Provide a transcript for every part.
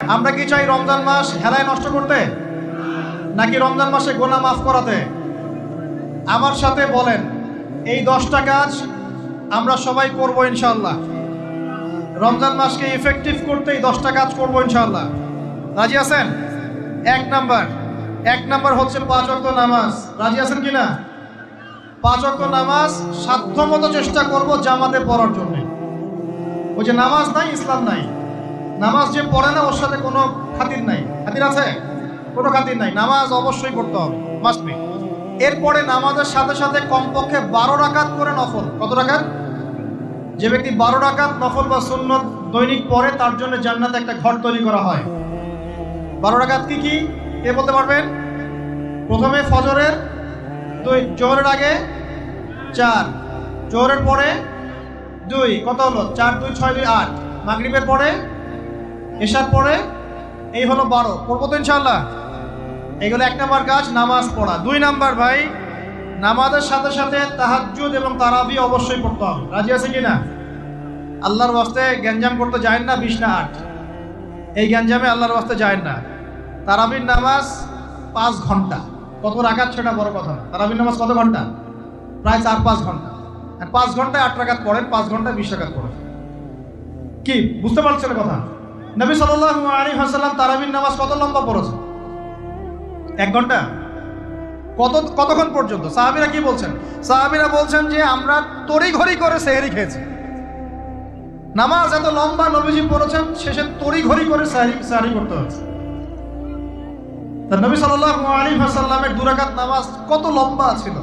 আমরা কি চাই রমজান মাস হেলায় নষ্ট করতে? নাকি রমজান মাসে গোনা মাফ করাতে? আমার সাথে বলেন, এই দশটা কাজ আমরা সবাই করব ইনশাল্লাহ রমজান মাসকে ইফেক্টিভ করতে এই দশটা কাজ করব ইনশাল্লাহ রাজি আছেন? এক নাম্বার। এক নাম্বার হচ্ছে পাঁচ অক্ট নামাজ। রাজি আছেন কি না পাঁচ অক্ট নামাজ সাধ্যমতো চেষ্টা করব জামাতে পড়ার জন্য। ওই যে নামাজ নাই, ইসলাম নাই। নামাজ যে পড়ে না, ওর সাথে কোনো খাতির নাই। খাতির আছে? কোনো খাতির নাই। নামাজ অবশ্যই পড়তে হবে। মাস্ট এরপরে নামাজের সাথে সাথে কমপক্ষে বারো রাকাত করে নফল। কত রাকাত? যে ব্যক্তি বারো রাকাত নফল বা সুন্নত দৈনিক পড়ে, তার জন্য জান্নাতে একটা ঘর তৈরি করা হয়। বারো রাকাত কি কি? কে বলতে পারবেন? প্রথমে ফজরের, দুই, জোহরের আগে চার। জোহরের পরে দুই, কত হলো? চার, দুই, ছয়, দুই, আট। মাগরিবের পরে এশার পরে এই হলো বারো। পড়ব তো ইনশাল্লাহ এগুলো এক নাম্বার কাজ, নামাজ পড়া। দুই নাম্বার ভাই, নামাজের সাথে সাথে তাহাজ্জুদ এবং তারাবি অবশ্যই পড়তে হবে। রাজি আছে কি না আল্লাহর ওয়াস্তে গ্যাঞ্জাম করতে যায় না বিশ না আট। এই গ্যাঞ্জামে আল্লাহর ওয়াস্তে যায় না। তারাবির নামাজ পাঁচ ঘণ্টা। কত রাখাত সেটা বড় কথা তারাবির নামাজ কত ঘণ্টা? প্রায় চার পাঁচ ঘণ্টা। আর পাঁচ ঘন্টায় আট রাখাত পড়েন, পাঁচ ঘন্টায় বিশ রাখাত পড়েন। কি? বুঝতে পারছেন কথা? নবী সাল্লাহ আলী হাসাল্লাম তারাবির নামাজ কত লম্বা পড়েছে এক ঘণ্টা? কত, কতক্ষণ পর্যন্ত? সাহাবিরা কি বলছেন? সাহাবিরা বলছেন যে আমরা তড়ি ঘড়ি করে সেহেরি খেয়েছি। নামাজ এত লম্বা নবীজি পড়েছেন, শেষে তড়ি ঘড়ি করে সাহারি সাহারি করতে হয়েছে। তা নবী সাল্লাহ আলী হাসাল্লামের দুরাকাত নামাজ কত লম্বা ছিল?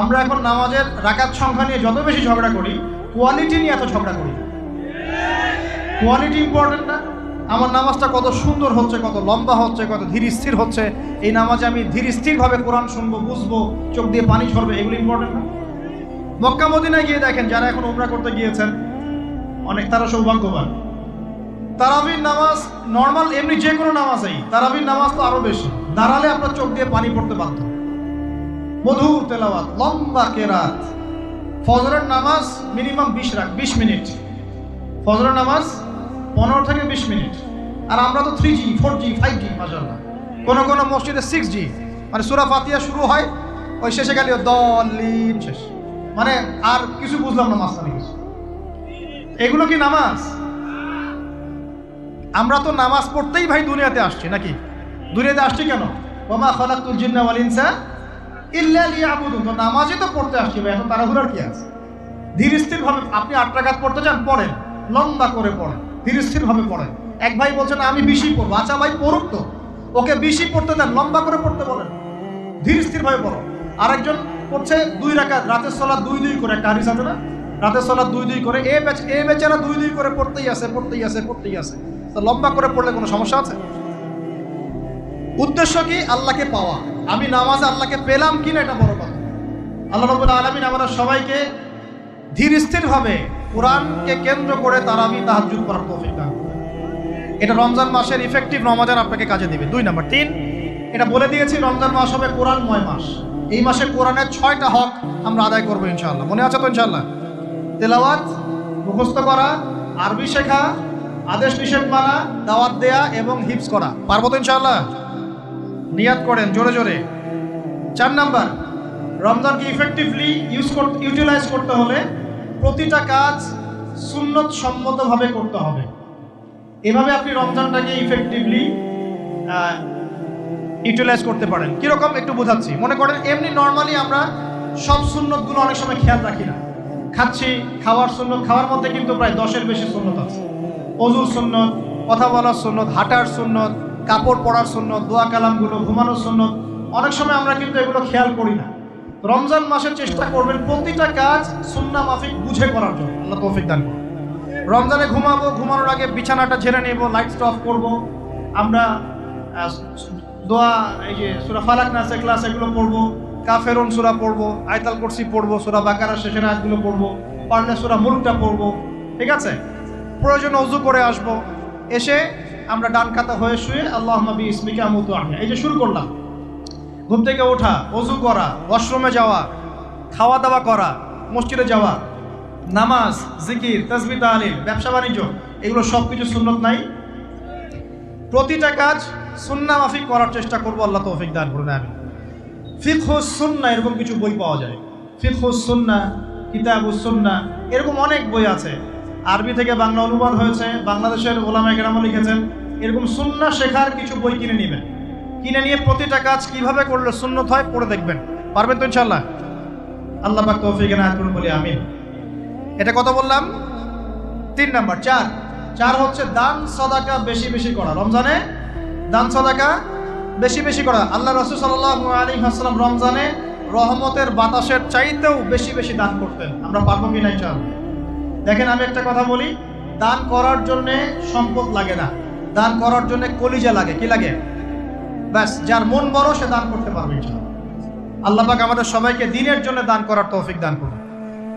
আমরা এখন নামাজের রাকাত সংখ্যা নিয়ে যত বেশি ঝগড়া করি কোয়ালিটি নিয়ে এত ঝগড়া করি। কোয়ালিটি ইম্পর্টেন্ট না? আমার নামাজটা কত সুন্দর হচ্ছে, কত লম্বা হচ্ছে, কত ধীর স্থির হচ্ছে। এই নামাজে আমি ধীর স্থিরভাবে কোরআন শুনব, বুঝব, চোখ দিয়ে পানি ঝরবে, এগুলো ইম্পর্টেন্ট না। মক্কা, মদিনায় গিয়ে দেখেন, যারা এখন উমরা করতে গিয়েছেন, অনেক তারা সৌভাগ্যবান। তারাবির নামাজ নর্মাল এমনি যে কোনো নামাজেই, তারাবির নামাজ তো আরও বেশি। দাঁড়ালে আপনার চোখ দিয়ে পানি পড়তে বাধ্য। মধুর তেলাওয়াত, লম্বা কেরাত। ফজরের নামাজ মিনিমাম বিশ রাখ, বিশ মিনিট। ফজরের নামাজ পনেরো থেকে বিশ মিনিট। আর আমরা তো three G four G five G মাসাল্লাহ কোনো কোনো মসজিদে সিক্স জি মানে সুরা ফাতিয়া শুরু হয়, ওই শেষে গেলে দলিন শেষ। মানে আর কিছু বুঝলাম না মাঝখানে কিছু। এগুলো কি নামাজ? আমরা তো নামাজ পড়তেই ভাই দুনিয়াতে আসছি, নাকি? দুনিয়াতে আসছি কেন? ওমা খলাকুল জিন্না ওয়াল ইনসা ইল্লা লিয়াবুদুন। তো নামাজই তো পড়তে আসছি ভাই, এত তাড়াহুড়ার কি আছে? ধীর স্থির ভাবে আপনি আট টাকাত পড়তে চান, পড়েন। লম্বা করে পড়েন। ধীর স্থির ভাবে পড়েন। এক ভাই বলছেন, আমি বেশি পড়ব। আচ্ছা ভাই, পড়ুক তো। ওকে বেশি পড়তে দেন, লম্বা করে পড়তে বলেন। ধীর স্থির ভাবে পড়ো। আরেকজন পড়ছে দুই রাকাত, রাতের সলা দুই দুই করে, একটা হাদিস আছে না? রাতের সলা দুই দুই করে, এ বেচ, এ বেচারা দুই দুই করে পড়তেই আছে পড়তেই আছে পড়তেই আছে। তো লম্বা করে পড়লে কোনো সমস্যা আছে? উদ্দেশ্য কি? আল্লাহকে পাওয়া। আমি নামাজে আল্লাহকে পেলাম কিনা এটা বড় কথা। আল্লাহ রবুল আলমিন আমাদের সবাইকে ধীর স্থিরভাবে কোরআনকে কেন্দ্র করে তারাবি তাহাজুদ করার তৌফিক দান এটা রমজান মাসের ইফেক্টিভ রমাজান আপনাকে কাজে দিবে। দুই নম্বর। তিন, এটা বলে দিয়েছি রমজান মাস হবে কোরআনময় মাস। এই মাসে কোরআনের ছয়টা হক আমরা আদায় করব ইনশাআল্লাহ। মনে আছে তো ইনশাআল্লাহ? তেলাওয়াত, মুখস্থ করা, আরবি শেখা, আদেশ নিষেধ মানা, দাওয়াত দেয়া এবং হিপস করা। পারব তো ইনশাআল্লাহ? নিয়াত করেন জোরে জোরে। চার নাম্বার, রমজানকে ইফেক্টিভলি ইউজ করতে ইউটিলাইজ করতে হলে প্রতিটা কাজ সুন্নত সম্মতভাবে করতে হবে। এভাবে আপনি রমজানটাকে ইফেক্টিভলি ইউটিলাইজ করতে পারেন। কীরকম একটু বোঝাচ্ছি। মনে করেন, এমনি নর্মালি আমরা সব সুন্নতগুলো অনেক সময় খেয়াল রাখি না। খাচ্ছি, খাওয়ার সুন্নত, খাওয়ার মধ্যে কিন্তু প্রায় দশের বেশি সুন্নত আছে। অজুর সুন্নত, কথা বলার সুন্নত, হাঁটার সুন্নত, কাপড় পরার সুন্নত, দোয়া কালামগুলো, ঘুমানোর সুন্নত, অনেক সময় আমরা কিন্তু এগুলো খেয়াল করি না। রমজান মাসের চেষ্টা করবেন প্রতিটা কাজ সুন্না মাফিক বুঝে করার জন্য। আল্লাহ তৌফিক দান করুন। রমজানে ঘুমাবো, ঘুমানোর আগে বিছানাটা ঝেড়ে নেব লাইট অফ করব। আমরা দোয়া, এই যে সুরা ফালাক নাসে ক্লাস এগুলো পড়ব, কাফেরুন সুরা পড়ব, আয়তাল কুরসি পড়ব, সুরা বাকারা শেষের আয়াতগুলো পড়ব, পারলে সুরা মুলুকটা পড়ব, ঠিক আছে? প্রয়োজন অজু করে আসব, এসে আমরা ডান খাতা হয়ে শুয়ে আল্লাহ নবী ইসমিকা আমতু আহমিয়া এই যে শুরু করলাম। ঘুম থেকে ওঠা, অজু করা, ওয়াশরুমে যাওয়া খাওয়া দাওয়া করা, মসজিদে যাওয়া, নামাজ, জিকির, তসবি তালিল ব্যবসা, বাণিজ্য, এগুলো সব কিছু সুন্নত নাই। প্রতিটা কাজ সুন্না মাফিক করার চেষ্টা করব, আল্লাহ তৌফিক দান করুন আমি ফিকহুস সুন্না, এরকম কিছু বই পাওয়া যায়। ফিকহুস সুন্না কিতাবুস সুন্না, এরকম অনেক বই আছে। আরবি থেকে বাংলা অনুবাদ হয়েছে, বাংলাদেশের ওলামা কেরামও লিখেছেন। এরকম সুন্না শেখার কিছু বই কিনে নেবেন। কিনে নিয়ে প্রতিটা কাজ কীভাবে করলে সুন্নত হয় পড়ে দেখবেন। পারবেন তো ইনশাল্লাহ আল্লাহ তৌফিক বলি আমি এটা কত বললাম? তিন নাম্বার, চার। চার হচ্ছে দান সদাকা বেশি বেশি করা। রমজানে দান সদাকা বেশি বেশি করা। আল্লাহ রসুল সাল্লাহ আলী হাসলাম রমজানে রহমতের বাতাসের চাইতেও বেশি বেশি দান করতেন। আমরা পারব কি নাই চাল দেখেন আমি একটা কথা বলি, দান করার জন্যে সম্পদ লাগে না। দান করার জন্য কলিজা লাগে। কি লাগে? ব্যাস, যার মন বড়, সে দান করতে পারবে আল্লাহ পাক আমাদের সবাইকে দিনের জন্য দান করার তৌফিক দান করুন।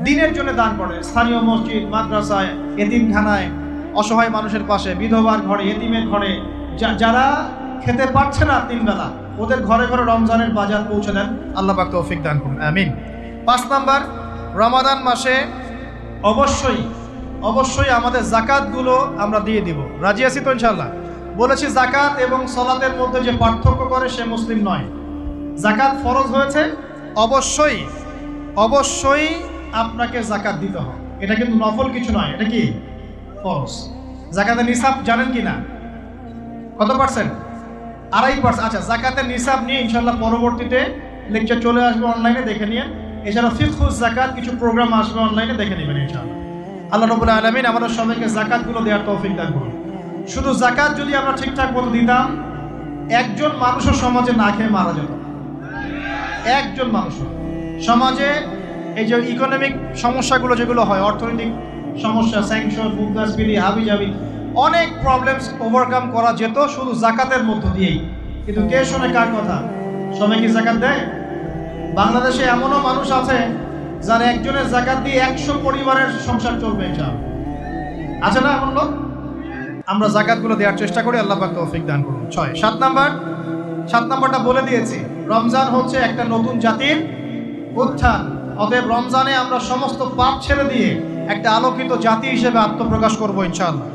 দিনের জন্য দান করে স্থানীয় মসজিদ, মাদ্রাসায়, এতিমখানায়, অসহায় মানুষের পাশে, বিধবার ঘরে, এতিমের ঘরে যারা খেতে পারছে না তিন বেলা, ওদের ঘরে ঘরে রমজানের বাজার পৌঁছে দেন। আল্লাহ পাক তৌফিক দান করুন। আমিন। পাঁচ নাম্বার, রমাদান মাসে অবশ্যই অবশ্যই আমাদের জাকাতগুলো আমরা দিয়ে দিব। রাজি আছি তো ইনশাল্লাহ বলেছি, জাকাত এবং সলাতের মধ্যে যে পার্থক্য করে, সে মুসলিম নয়। জাকাত ফরজ হয়েছে? অবশ্যই। অবশ্যই আপনাকে জাকাত দিতে হবে। এটা কিন্তু নফল কিছু নয়। এটা কি? ফরজ। জাকাতের নিসাব জানেন কি না? কত পার্সেন্ট? আড়াই পার্সেন্ট। আচ্ছা জাকাতের নিসাব নিয়ে ইনশাল্লাহ পরবর্তীতে লেকচার চলে আসবে অনলাইনে, দেখে নিন এছাড়া ফিফুজ জাকাত কিছু প্রোগ্রাম আসবে অনলাইনে, দেখে নেবেন ইনশাল্লাহ আল্লাহ রবুল্লা আলমিন আমাদের সবাইকে জাকাতগুলো দেওয়ার তৌফিক দান করুন। শুধু জাকাত যদি আমরা ঠিকঠাক মতো দিতাম, একজন মানুষও সমাজে না খেয়ে মারা যেত। একজন মানুষ সমাজে এই যে ইকোনমিক সমস্যাগুলো যেগুলো হয়, অর্থনৈতিক সমস্যা স্যাংশন মুদ্রাস্ফীতি হাবি জাবি অনেক প্রবলেমস ওভারকাম করা যেত শুধু জাকাতের মধ্য দিয়েই। কিন্তু কে শোনে কার কথা? সবাই কি জাকাত দেয়? বাংলাদেশে এমনও মানুষ আছে যার একজনের জাকাত দিয়ে একশো পরিবারের সংসার চলবে এটা আছে না এমন লোক? আমরা জাকাতগুলো দেওয়ার চেষ্টা করি, আল্লাহ পাক তৌফিক দান করুন। ছয়, সাত নাম্বার, সাত নাম্বারটা বলে দিয়েছি, রমজান হচ্ছে একটা নতুন জাতির উত্থান। অতএব রমজানে আমরা সমস্ত পাপ ছেড়ে দিয়ে একটা আলোকিত জাতি হিসেবে আত্মপ্রকাশ করব ইনশাআল্লাহ।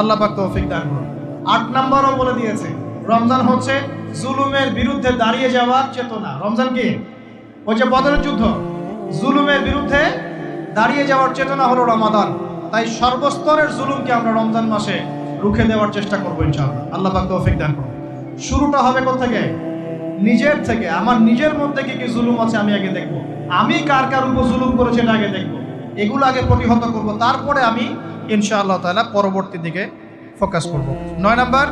আল্লাহ পাক তৌফিক দান করুন। আট নাম্বারও বলে দিয়েছে, রমজান হচ্ছে জুলুমের বিরুদ্ধে দাঁড়িয়ে যাওয়ার চেতনা। রমজান কি? ওই যে বদরের যুদ্ধ। জুলুমের বিরুদ্ধে দাঁড়িয়ে যাওয়ার চেতনা হলো রমাদান। তাই সর্বস্তরের জুলুমকে আমরা রমজান মাসে রুখে দেওয়ার চেষ্টা করব ইনশাআল্লাহ। আল্লাহ পাক তৌফিক দান করুন। শুরুটা হবে থেকে নিজের থেকে। আমার নিজের মধ্যে কি কি জুলুম আছে আমি আগে দেখব। আমি কার কার উপর জুলুম করেছি এটা আগে দেখব। এগুলো আগে প্রতিহত করব। তারপরে আমি ইনশাআল্লাহ তাআলা পরবর্তী দিকে ফোকাস করব। নয় নাম্বার,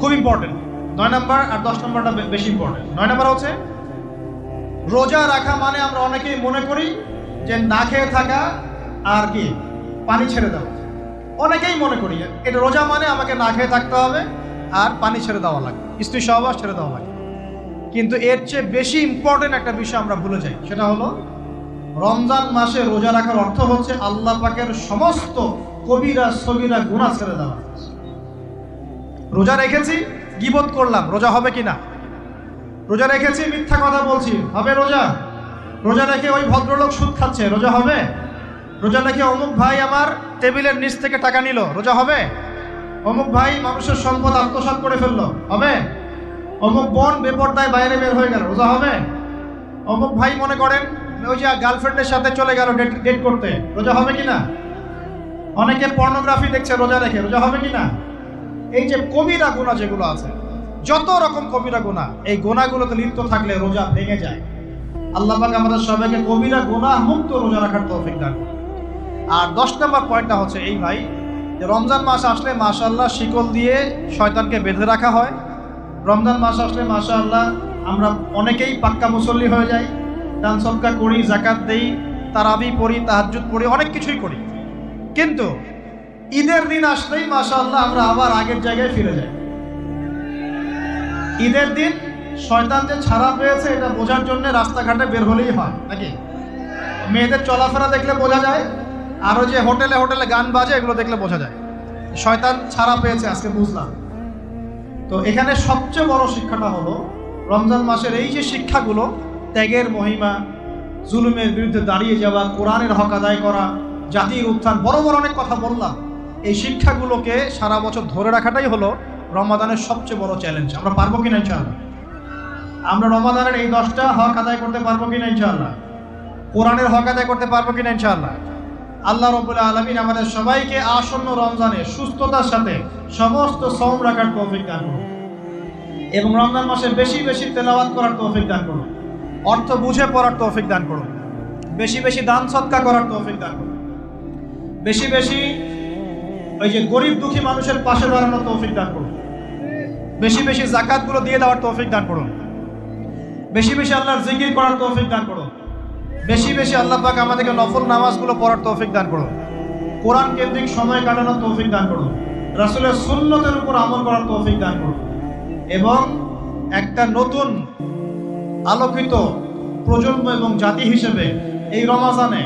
খুব ইম্পর্টেন্ট নয় নাম্বার আর দশ নাম্বারটা বেশি ইম্পর্টেন্ট নয় নাম্বার হচ্ছে, রোজা রাখা মানে আমরা অনেকেই মনে করি যে না খেয়ে থাকা আর কি, পানি ছেড়ে দেওয়া। অনেকেই মনে করি এটা রোজা মানে আমাকে না খেয়ে থাকতে হবে আর পানি ছেড়ে দেওয়া লাগে স্ত্রী সহবাস ছেড়ে দেওয়া লাগে। কিন্তু এর চেয়ে বেশি ইম্পর্টেন্ট একটা বিষয় আমরা ভুলে যাই, সেটা হলো রমজান মাসে রোজা রাখার অর্থ হচ্ছে আল্লাহ পাকের সমস্ত কবিরা, সবিরা গুণা ছেড়ে দেওয়া। রোজা রেখেছি, গিবত করলাম, রোজা হবে কি না রোজা রেখেছি, মিথ্যা কথা বলছি, হবে রোজা? রোজা রেখে ওই ভদ্রলোক সুদ খাচ্ছে, রোজা হবে? রোজা রেখে অমুক ভাই আমার টেবিলের নিচ থেকে টাকা নিল। রোজা হবে? অমুক ভাই মানুষের সম্পদ আত্মসাৎ করে ফেলল। হবে? অমুক বোন বেপরদায় বাইরে বের হয়ে গেল। রোজা হবে? অমুক ভাই মনে করেন ওই যে গার্লফ্রেন্ডের সাথে চলে গেল ডেট ডেট করতে। রোজা হবে কি না অনেকে পর্নোগ্রাফি দেখছে রোজা রেখে রোজা হবে কি না এই যে কবিরা গুণা যেগুলো আছে, যত রকম কবিরা গুণা, এই গোনাগুলোতে লিপ্ত থাকলে রোজা ভেঙে যায়। আল্লাহ আমাদের সবাইকে কবিরা গোনা মুক্ত রোজা রাখার তৌফিক দান। আর দশ নম্বর পয়েন্টটা হচ্ছে এই ভাই রমজান মাস আসলে মাশাল্লাহ শিকল দিয়ে শয়তানকে বেঁধে রাখা হয়। রমজান মাস আসলে মাশাল্লাহ আমরা অনেকেই পাক্কা মুসল্লি হয়ে যাই, দান সৎকার করি জাকাত দেই, তারাবি পড়ি, তাহাজ্জুদ পড়ি, অনেক কিছুই করি। কিন্তু ঈদের দিন আসলেই মাশাল্লাহ আমরা আবার আগের জায়গায় ফিরে যাই। ঈদের দিন শয়তান যে ছাড়া পেয়েছে এটা বোঝার জন্য রাস্তাঘাটে বের হলেই হয়, নাকি? মেয়েদের চলাফেরা দেখলে বোঝা যায় আরও যে হোটেলে হোটেলে গান বাজে, এগুলো দেখলে বোঝা যায়। শয়তান ছাড়া পেয়েছে আজকে, বুঝলাম। তো এখানে সবচেয়ে বড় শিক্ষাটা হলো, রমজান মাসের এই যে শিক্ষাগুলো, ত্যাগের মহিমা, জুলুমের বিরুদ্ধে দাঁড়িয়ে যাওয়া, কোরআনের হক আদায় করা, জাতির উত্থান, বড় বড় অনেক কথা বললাম। এই শিক্ষাগুলোকে সারা বছর ধরে রাখাটাই হলো রমাদানের সবচেয়ে বড় চ্যালেঞ্জ আমরা পারব কিনা ইনশাআল্লাহ? আমরা রমাদানের এই দশটা হক আদায় করতে পারব কিনা ইনশাআল্লাহ? কোরআনের হক আদায় করতে পারব কিনা ইনশাআল্লাহ? আল্লাহ রবুল্লা আলমিন আমাদের সবাইকে আসন্ন রমজানে সুস্থতার সাথে সমস্ত সম রাখার তৌফিক দান করুন। এবং রমজান মাসে বেশি বেশি তেলাওয়াত করার তৌফিক দান করুন। অর্থ বুঝে পড়ার তৌফিক দান করুন। বেশি বেশি দান সৎকা করার তৌফিক দান করুন। বেশি বেশি ওই যে গরিব দুঃখী মানুষের পাশে দাঁড়ানোর তৌফিক দান করুন। বেশি বেশি জাকাতগুলো দিয়ে দেওয়ার তৌফিক দান করুন। বেশি বেশি আল্লাহর জিকির করার তৌফিক দান করুন। বেশি বেশি আল্লাহ পাক আমাদেরকে নফল নামাজগুলো পড়ার তৌফিক দান করুন। কোরআন কেন্দ্রিক সময় কাটানোর তৌফিক দান করুন। রাসূলের সুন্নতের উপর আমল করার তৌফিক দান করুন। এবং একটা নতুন আলোকিত প্রজন্ম এবং জাতি হিসেবে এই রমাজানে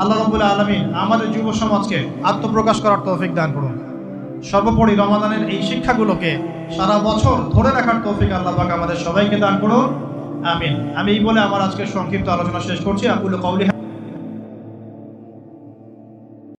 আল্লাহ রবুল্লা আলমিন আমাদের যুব সমাজকে আত্মপ্রকাশ করার তৌফিক দান করুন। সর্বোপরি রমাদানের এই শিক্ষাগুলোকে সারা বছর ধরে রাখার তৌফিক আল্লাহ পাক আমাদের সবাইকে দান করুন। আমিন। আমি এই বলে আমার আজকে সংক্ষিপ্ত আলোচনা শেষ করছি। আকুল কৌলি